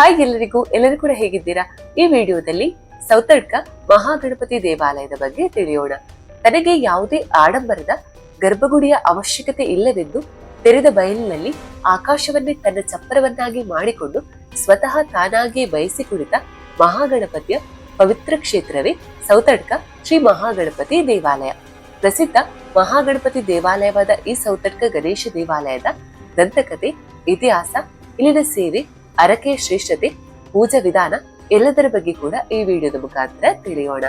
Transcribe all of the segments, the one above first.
Hi ಎಲ್ಲರಿಗೂ, ಎಲ್ಲರೂ ಕೂಡ ಹೇಗಿದ್ದೀರಾ? ಈ ವಿಡಿಯೋದಲ್ಲಿ ಸೌತಡ್ಕ ಮಹಾಗಣಪತಿ ದೇವಾಲಯದ ಬಗ್ಗೆ ತಿಳಿಯೋಣ. ತನಗೆ ಯಾವುದೇ ಆಡಂಬರದ ಗರ್ಭಗುಡಿಯ ಅವಶ್ಯಕತೆ ಇಲ್ಲವೆಂದು ತೆರೆದ ಬಯಲಿನಲ್ಲಿ ಆಕಾಶವನ್ನೇ ತನ್ನ ಚಪ್ಪರವನ್ನಾಗಿ ಮಾಡಿಕೊಂಡು ಸ್ವತಃ ತಾನಾಗಿ ಬಯಸಿ ಕುಳಿತ ಮಹಾಗಣಪತಿಯ ಪವಿತ್ರ ಕ್ಷೇತ್ರವೇ ಸೌತಡ್ಕ ಶ್ರೀ ಮಹಾಗಣಪತಿ ದೇವಾಲಯ. ಪ್ರಸಿದ್ಧ ಮಹಾಗಣಪತಿ ದೇವಾಲಯವಾದ ಈ ಸೌತಡ್ಕ ಗಣೇಶ ದೇವಾಲಯದ ದಂತಕತೆ ಇತಿಹಾಸ, ಇಲ್ಲಿನ ಸೇವೆ ಅರಕೆಯ ಶ್ರೇಷ್ಠತೆ, ಪೂಜಾ ವಿಧಾನ ಎಲ್ಲದರ ಬಗ್ಗೆ ಕೂಡ ಈ ವಿಡಿಯೋದ ಮುಖಾಂತರ ತಿಳಿಯೋಣ.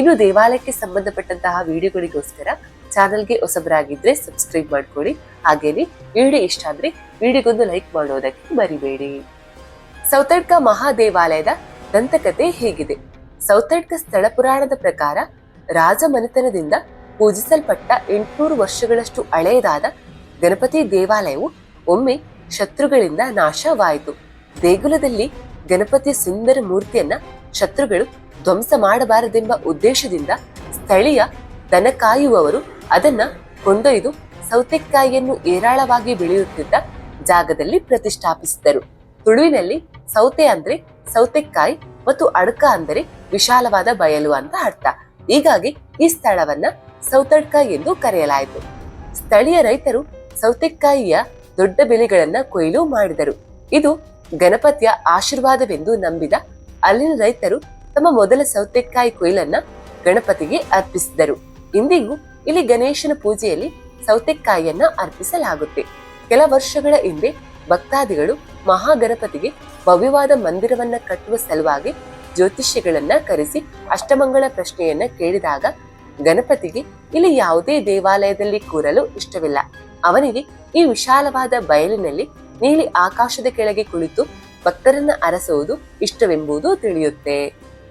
ಇನ್ನು ದೇವಾಲಯಕ್ಕೆ ಸಂಬಂಧಪಟ್ಟಂತಹ ವಿಡಿಯೋಗಳಿಗೋಸ್ಕರ ಚಾನೆಲ್ಗೆ ಹೊಸಬರಾಗಿದ್ರೆ ಸಬ್ಸ್ಕ್ರೈಬ್ ಮಾಡ್ಕೊಳ್ಳಿ. ಹಾಗೇನೆ ವಿಡಿಯೋ ಇಷ್ಟ ಆದ್ರೆ ವಿಡಿಯೋಗೊಂದು ಲೈಕ್ ಮಾಡೋದಕ್ಕೆ ಮರಿಬೇಡಿ. ಸೌತಡ್ಕ ಮಹಾದೇವಾಲಯದ ದಂತಕತೆ ಹೇಗಿದೆ. ಸೌತಡ್ಕ ಸ್ಥಳ ಪುರಾಣದ ಪ್ರಕಾರ ರಾಜಮನೆತನದಿಂದ ಪೂಜಿಸಲ್ಪಟ್ಟ ಎಂಟುನೂರು ವರ್ಷಗಳಷ್ಟು ಹಳೆಯದಾದ ಗಣಪತಿ ದೇವಾಲಯವು ಒಮ್ಮೆ ಶತ್ರುಗಳಿಂದ ನಾಶವಾಯಿತು. ದೇಗುಲದಲ್ಲಿ ಗಣಪತಿಯ ಸುಂದರ ಮೂರ್ತಿಯನ್ನ ಶತ್ರುಗಳು ಧ್ವಂಸ ಮಾಡಬಾರದೆಂಬ ಉದ್ದೇಶದಿಂದ ಸ್ಥಳೀಯ ದನ ಕಾಯುವವರು ಅದನ್ನ ಕೊಂಡೊಯ್ದು ಸೌತೆಕಾಯಿಯನ್ನು ಏರಾಳವಾಗಿ ಬೆಳೆಯುತ್ತಿದ್ದ ಜಾಗದಲ್ಲಿ ಪ್ರತಿಷ್ಠಾಪಿಸಿದರು. ತುಳುವಿನಲ್ಲಿ ಸೌತೆ ಅಂದ್ರೆ ಸೌತೆಕಾಯಿ ಮತ್ತು ಅಡಕ ಅಂದರೆ ವಿಶಾಲವಾದ ಬಯಲು ಅಂತ ಅರ್ಥ. ಹೀಗಾಗಿ ಈ ಸ್ಥಳವನ್ನ ಸೌತಡ್ಕ ಎಂದು ಕರೆಯಲಾಯಿತು. ಸ್ಥಳೀಯ ರೈತರು ಸೌತೆಕಾಯಿಯ ದೊಡ್ಡ ಬೆಳೆಗಳನ್ನ ಕೊಯ್ಲು ಮಾಡಿದರು. ಇದು ಗಣಪತಿಯ ಆಶೀರ್ವಾದವೆಂದು ನಂಬಿದ ಅಲ್ಲಿನ ರೈತರು ತಮ್ಮ ಮೊದಲ ಸೌತೆಕಾಯಿ ಕೊಯ್ಲನ್ನ ಗಣಪತಿಗೆ ಅರ್ಪಿಸಿದರು. ಇಂದಿಗೂ ಇಲ್ಲಿ ಗಣೇಶನ ಪೂಜೆಯಲ್ಲಿ ಸೌತೆಕಾಯಿಯನ್ನ ಅರ್ಪಿಸಲಾಗುತ್ತೆ. ಕೆಲ ವರ್ಷಗಳ ಹಿಂದೆ ಭಕ್ತಾದಿಗಳು ಮಹಾಗಣಪತಿಗೆ ಭವ್ಯವಾದ ಮಂದಿರವನ್ನ ಕಟ್ಟುವ ಸಲುವಾಗಿ ಜ್ಯೋತಿಷ್ಯಗಳನ್ನ ಕರೆಸಿ ಅಷ್ಟಮಂಗಳ ಪ್ರಶ್ನೆಯನ್ನ ಕೇಳಿದಾಗ ಗಣಪತಿಗೆ ಇಲ್ಲಿ ಯಾವುದೇ ದೇವಾಲಯದಲ್ಲಿ ಕೂರಲು ಇಷ್ಟವಿಲ್ಲ. ಅವನಿಗೆ ಈ ವಿಶಾಲವಾದ ಬಯಲಿನಲ್ಲಿ ನೀಲಿ ಆಕಾಶದ ಕೆಳಗೆ ಕುಳಿತು ಭಕ್ತರನ್ನ ಅರಸುವುದು ಇಷ್ಟವೆಂಬುದು ತಿಳಿಯುತ್ತೆ.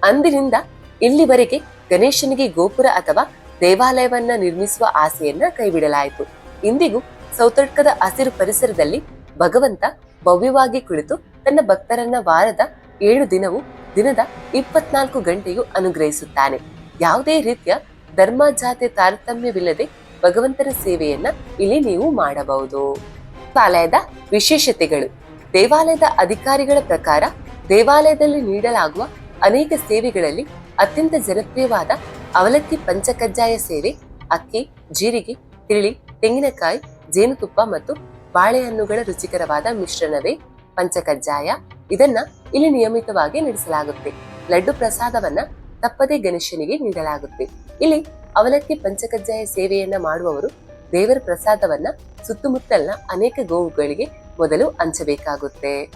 ಅಂದಿನಿಂದ ಇಲ್ಲಿವರೆಗೆ ಗಣೇಶನಿಗೆ ಗೋಪುರ ಅಥವಾ ದೇವಾಲಯವನ್ನ ನಿರ್ಮಿಸುವ ಆಸೆಯನ್ನ ಕೈಬಿಡಲಾಯಿತು. ಇಂದಿಗೂ ಸೌತಡ್ಕದ ಹಸಿರು ಪರಿಸರದಲ್ಲಿ ಭಗವಂತ ಭವ್ಯವಾಗಿ ಕುಳಿತು ತನ್ನ ಭಕ್ತರನ್ನ ವಾರದ ಏಳು ದಿನವೂ ದಿನದ ಇಪ್ಪತ್ನಾಲ್ಕು ಗಂಟೆಯೂ ಅನುಗ್ರಹಿಸುತ್ತಾನೆ. ಯಾವುದೇ ರೀತಿಯ ಧರ್ಮ, ಜಾತಿ, ತಾರತಮ್ಯವಿಲ್ಲದೆ ಭಗವಂತನ ಸೇವೆಯನ್ನ ಇಲ್ಲಿ ನೀವು ಮಾಡಬಹುದು. ದೇವಾಲಯದ ವಿಶೇಷತೆಗಳು. ದೇವಾಲಯದ ಅಧಿಕಾರಿಗಳ ಪ್ರಕಾರ ದೇವಾಲಯದಲ್ಲಿ ನೀಡಲಾಗುವ ಅನೇಕ ಸೇವೆಗಳಲ್ಲಿ ಅತ್ಯಂತ ಜನಪ್ರಿಯವಾದ ಅವಲಕ್ಕಿ ಪಂಚಕಜ್ಜಾಯ ಸೇವೆ, ಅಕ್ಕಿ, ಜೀರಿಗೆ ತಿಳಿ ತೆಂಗಿನಕಾಯಿ, ಜೇನುತುಪ್ಪ ಮತ್ತು ಬಾಳೆಹಣ್ಣುಗಳ ರುಚಿಕರವಾದ ಮಿಶ್ರಣವೇ ಪಂಚಕಜ್ಜಾಯ. ಇದನ್ನ ಇಲ್ಲಿ ನಿಯಮಿತವಾಗಿ ನಡೆಸಲಾಗುತ್ತೆ. ಲಡ್ಡು ಪ್ರಸಾದವನ್ನ ತಪ್ಪದೇ ಗಣೇಶನಿಗೆ ನೀಡಲಾಗುತ್ತೆ. ಇಲ್ಲಿ ಅವಲಕ್ಕಿ ಪಂಚಕಜ್ಜಾಯ ಸೇವೆಯನ್ನ ಮಾಡುವವರು ದೇವರ ಪ್ರಸಾದವನ್ನ ಸುತ್ತಮುತ್ತಲಿನ ಅನೇಕ ಗೋವುಗಳಿಗೆ ಮೊದಲು ಹಂಚಬೇಕಾಗುತ್ತೆ.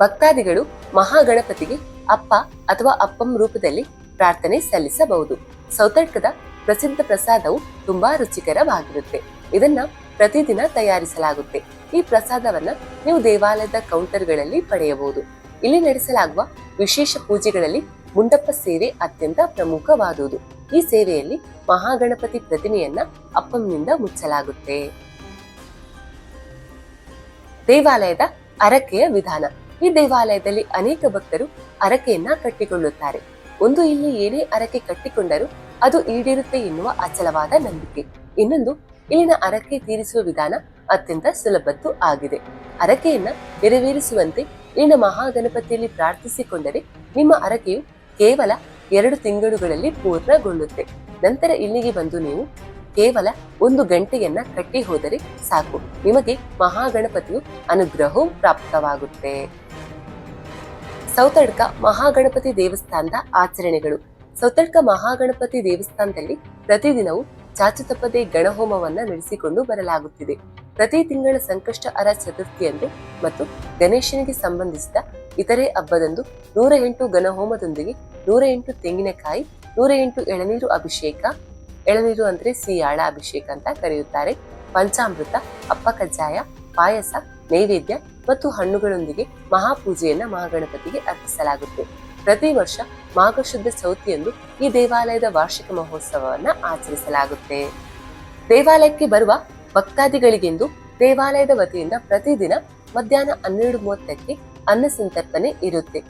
ಭಕ್ತಾದಿಗಳು ಮಹಾಗಣಪತಿಗೆ ಅಪ್ಪ ಅಥವಾ ಅಪ್ಪಂ ರೂಪದಲ್ಲಿ ಪ್ರಾರ್ಥನೆ ಸಲ್ಲಿಸಬಹುದು. ಸೌತಡ್ಕದ ಪ್ರಸಿದ್ಧ ಪ್ರಸಾದವು ತುಂಬಾ ರುಚಿಕರವಾಗಿರುತ್ತೆ. ಇದನ್ನ ಪ್ರತಿದಿನ ತಯಾರಿಸಲಾಗುತ್ತೆ. ಈ ಪ್ರಸಾದವನ್ನ ನೀವು ದೇವಾಲಯದ ಕೌಂಟರ್ಗಳಲ್ಲಿ ಪಡೆಯಬಹುದು. ಇಲ್ಲಿ ನಡೆಸಲಾಗುವ ವಿಶೇಷ ಪೂಜೆಗಳಲ್ಲಿ ಮುಂಡಪ್ಪ ಸೇವೆ ಅತ್ಯಂತ ಪ್ರಮುಖವಾದುದು. ಈ ಸೇವೆಯಲ್ಲಿ ಮಹಾಗಣಪತಿ ಪ್ರತಿಮೆಯನ್ನ ಅಪ್ಪಂನಿಂದ ಮುಚ್ಚಲಾಗುತ್ತೆ. ದೇವಾಲಯದ ಅರಕೆಯ ವಿಧಾನ. ಈ ದೇವಾಲಯದಲ್ಲಿ ಅನೇಕ ಭಕ್ತರು ಅರಕೆಯನ್ನ ಕಟ್ಟಿಕೊಳ್ಳುತ್ತಾರೆ. ಒಂದು ಇಲ್ಲಿ ಏನೇ ಅರಕೆ ಕಟ್ಟಿಕೊಂಡರೂ ಅದು ಈಡೇರುತ್ತೆ ಎನ್ನುವ ಅಚಲವಾದ ನಂಬಿಕೆ. ಇನ್ನೊಂದು, ಇಲ್ಲಿನ ಅರಕೆ ತೀರಿಸುವ ವಿಧಾನ ಅತ್ಯಂತ ಸುಲಭದ್ದು ಆಗಿದೆ. ಅರಕೆಯನ್ನ ನೆರವೇರಿಸುವಂತೆ ಇಲ್ಲಿನ ಮಹಾಗಣಪತಿಯಲ್ಲಿ ಪ್ರಾರ್ಥಿಸಿಕೊಂಡರೆ ನಿಮ್ಮ ಅರಕೆಯು ಕೇವಲ ಎರಡು ತಿಂಗಳುಗಳಲ್ಲಿ ಪೂರ್ಣಗೊಳ್ಳುತ್ತೆ. ನಂತರ ಇಲ್ಲಿಗೆ ಬಂದು ನೀವು ಕೇವಲ ಒಂದು ಗಂಟೆಯನ್ನ ಕಟ್ಟಿ ಹೋದರೆ ಸಾಕು. ನಿಮಗೆ ಮಹಾಗಣಪತಿಯು ಅನುಗ್ರಹವು ಪ್ರಾಪ್ತವಾಗುತ್ತೆ. ಸೌತಡ್ಕ ಮಹಾಗಣಪತಿ ದೇವಸ್ಥಾನದ ಆಚರಣೆಗಳು. ಸೌತಡ್ಕ ಮಹಾಗಣಪತಿ ದೇವಸ್ಥಾನದಲ್ಲಿ ಪ್ರತಿದಿನವೂ ಚಾಚು ತಪ್ಪದೆ ಗಣಹೋಮವನ್ನ ನಡೆಸಿಕೊಂಡು ಬರಲಾಗುತ್ತಿದೆ. ಪ್ರತಿ ತಿಂಗಳ ಸಂಕಷ್ಟ ಅರ ಚತುರ್ಥಿಯಂದು ಮತ್ತು ಗಣೇಶನಿಗೆ ಸಂಬಂಧಿಸಿದ ಇತರೆ ಹಬ್ಬದಂದು ನೂರ ಎಂಟು ಗಣಹೋಮದೊಂದಿಗೆ ನೂರ ಎಂಟು ತೆಂಗಿನಕಾಯಿ ನೂರ ಎಂಟು ಎಳನೀರು ಅಭಿಷೇಕ, ಎಳನೀರು ಅಂದ್ರೆ ಸಿಯಾಳ ಅಭಿಷೇಕ ಅಂತ ಕರೆಯುತ್ತಾರೆ. ಪಂಚಾಮೃತ ಅಪ್ಪ ಕಜ್ಜಾಯ ಪಾಯಸ, ನೈವೇದ್ಯ ಮತ್ತು ಹಣ್ಣುಗಳೊಂದಿಗೆ ಮಹಾಪೂಜೆಯನ್ನ ಮಹಾಗಣಪತಿಗೆ ಅರ್ಪಿಸಲಾಗುತ್ತೆ. ಪ್ರತಿ ವರ್ಷ ಮಾಘಶುದ್ಧ ಚೌತಿಯಂದು ಈ ದೇವಾಲಯದ ವಾರ್ಷಿಕ ಮಹೋತ್ಸವವನ್ನ ಆಚರಿಸಲಾಗುತ್ತೆ. ದೇವಾಲಯಕ್ಕೆ ಬರುವ ಭಕ್ತಾದಿಗಳಿಗೆಂದು ದೇವಾಲಯದ ವತಿಯಿಂದ ಪ್ರತಿದಿನ ಮಧ್ಯಾಹ್ನ ಹನ್ನೆರಡು ಮೂವತ್ತಕ್ಕೆ ಅನ್ನ ಸಂತರ್ಪಣೆ ಇರುತ್ತೆ.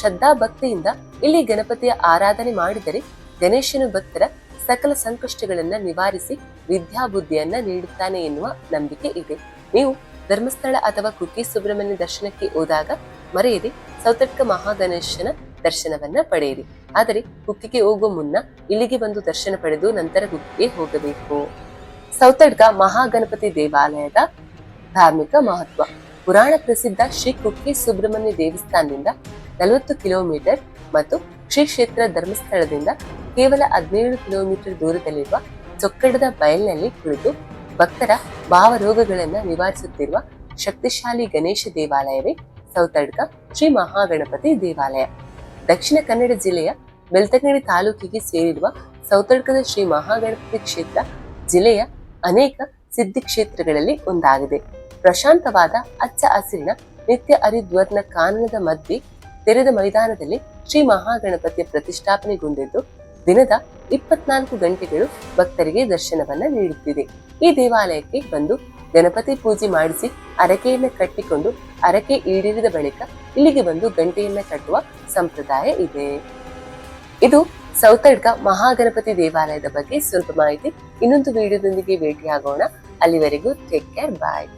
ಶ್ರದ್ಧಾ ಭಕ್ತಿಯಿಂದ ಇಲ್ಲಿ ಗಣಪತಿಯ ಆರಾಧನೆ ಮಾಡಿದರೆ ಗಣೇಶನು ಭಕ್ತರ ಸಕಲ ಸಂಕಷ್ಟಗಳನ್ನ ನಿವಾರಿಸಿ ವಿದ್ಯಾಬುದ್ಧಿಯನ್ನ ನೀಡುತ್ತಾನೆ ಎನ್ನುವ ನಂಬಿಕೆ ಇದೆ. ನೀವು ಧರ್ಮಸ್ಥಳ ಅಥವಾ ಕುಕ್ಕಿ ಸುಬ್ರಹ್ಮಣ್ಯ ದರ್ಶನಕ್ಕೆ ಹೋದಾಗ ಮರೆಯದೆ ಸೌತಡ್ಕ ಮಹಾಗಣೇಶನ ದರ್ಶನವನ್ನ ಪಡೆಯಿರಿ. ಆದರೆ ಕುಕ್ಕಿಗೆ ಹೋಗುವ ಮುನ್ನ ಇಲ್ಲಿಗೆ ಬಂದು ದರ್ಶನ ಪಡೆದು ನಂತರ ಕುಕ್ಕಿಗೆ ಹೋಗಬೇಕು. ಸೌತಡ್ಕ ಮಹಾಗಣಪತಿ ದೇವಾಲಯದ ಧಾರ್ಮಿಕ ಮಹತ್ವ. ಪುರಾಣ ಪ್ರಸಿದ್ಧ ಶ್ರೀ ಕುಕ್ಕಿ ಸುಬ್ರಹ್ಮಣ್ಯ ದೇವಸ್ಥಾನದಿಂದ ನಲವತ್ತು ಕಿಲೋಮೀಟರ್ ಮತ್ತು ಶ್ರೀ ಕ್ಷೇತ್ರ ಧರ್ಮಸ್ಥಳದಿಂದ ಕೇವಲ ಹದಿನೇಳು ಕಿಲೋಮೀಟರ್ ದೂರದಲ್ಲಿರುವ ಚೊಕ್ಕಡದ ಬಯಲಿನಲ್ಲಿ ಕುಳಿತು ಭಕ್ತರ ಭಾವರೋಗಗಳನ್ನು ನಿವಾರಿಸುತ್ತಿರುವ ಶಕ್ತಿಶಾಲಿ ಗಣೇಶ ದೇವಾಲಯವೇ ಸೌತಡ್ಕ ಶ್ರೀ ಮಹಾಗಣಪತಿ ದೇವಾಲಯ. ದಕ್ಷಿಣ ಕನ್ನಡ ಜಿಲ್ಲೆಯ ಬೆಳ್ತಂಗಡಿ ತಾಲೂಕಿಗೆ ಸೇರಿರುವ ಸೌತಡ್ಕದ ಶ್ರೀ ಮಹಾಗಣಪತಿ ಕ್ಷೇತ್ರ ಜಿಲ್ಲೆಯ ಅನೇಕ ಸಿದ್ಧಿ ಕ್ಷೇತ್ರಗಳಲ್ಲಿ ಒಂದಾಗಿದೆ. ಪ್ರಶಾಂತವಾದ ಅಚ್ಚ ಹಸಿರಿನ ನಿತ್ಯ ಹರಿದ್ವರ್ಣ ಕಾನನದ ಮಧ್ಯೆ ತೆರೆದ ಮೈದಾನದಲ್ಲಿ ಶ್ರೀ ಮಹಾಗಣಪತಿಯ ಪ್ರತಿಷ್ಠಾಪನೆಗೊಂಡಿದ್ದು, ದಿನದ ಇಪ್ಪತ್ನಾಲ್ಕು ಗಂಟೆಗಳು ಭಕ್ತರಿಗೆ ದರ್ಶನವನ್ನ ನೀಡುತ್ತಿದೆ. ಈ ದೇವಾಲಯಕ್ಕೆ ಬಂದು ಗಣಪತಿ ಪೂಜೆ ಮಾಡಿಸಿ ಅರಕೆಯನ್ನ ಕಟ್ಟಿಕೊಂಡು ಅರಕೆ ಈಡೇರಿದ ಬಳಿಕ ಇಲ್ಲಿಗೆ ಬಂದು ಗಂಟೆಯನ್ನ ಕಟ್ಟುವ ಸಂಪ್ರದಾಯ ಇದೆ. ಇದು ಸೌತಡ್ಕ ಮಹಾಗಣಪತಿ ದೇವಾಲಯದ ಬಗ್ಗೆ ಸ್ವಲ್ಪ ಮಾಹಿತಿ. ಇನ್ನೊಂದು ವಿಡಿಯೋದೊಂದಿಗೆ ಭೇಟಿಯಾಗೋಣ. ಅಲ್ಲಿವರೆಗೂ ಟೇಕ್ ಕೇರ್ ಬಾಯ್